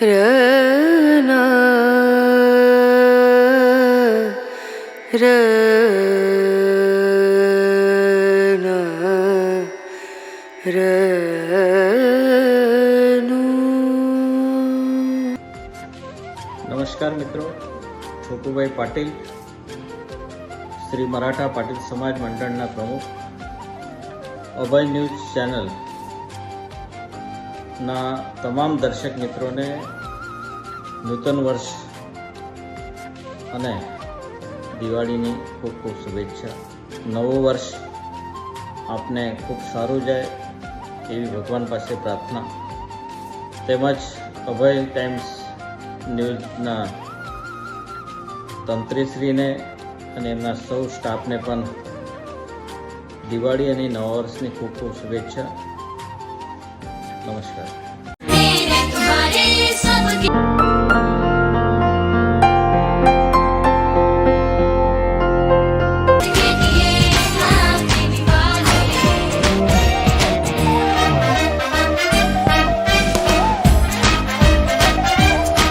ર ર રનું નમસ્કાર મિત્રો છોટુભાઈ પાટીલ શ્રી મરાઠા પાટીલ સમાજ મંડળના પ્રમુખ અભય ન્યૂઝ ચેનલ ના તમામ દર્શક મિત્રોને નૂતન વર્ષ અને દિવાળીની ખૂબ ખૂબ શુભેચ્છા. નવું વર્ષ આપને ખૂબ સારું જાય એવી ભગવાન પાસે પ્રાર્થના. તેમજ અભય ટાઈમ્સ ન્યૂઝના તંત્રીશ્રીને અને એમના સૌ સ્ટાફને પણ દિવાળી અને નવા વર્ષની ખૂબ ખૂબ શુભેચ્છા. 那是